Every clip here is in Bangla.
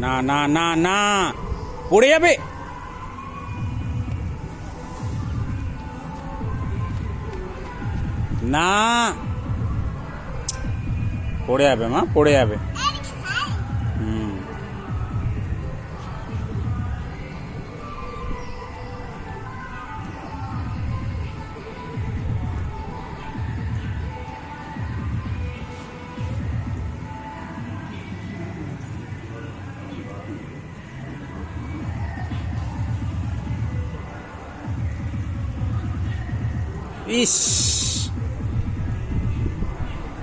না না না না। পড়ে যাবে। না। পড়ে যাবে মা পড়ে যাবে। ইস।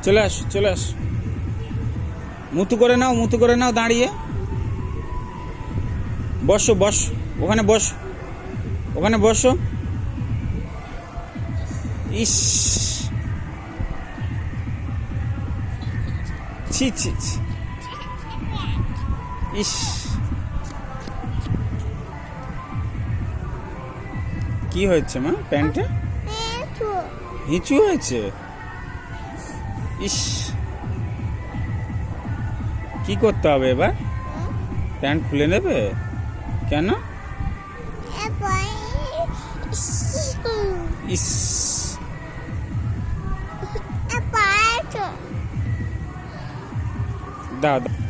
চলে আস চলে আস। মুতু করে নাও, মুতু করে নাও দাঁড়িয়ে। বসো, বস, ওখানে বস, ওখানে বসো। ইস। ছি ছি ইস। কি হয়েছে মা, প্যান্টে? হিঁচু হয়েছে? ইস। কি করতে হবে এবার? প্যান্ট খুলে নেবে? কেন? ইস। দাও।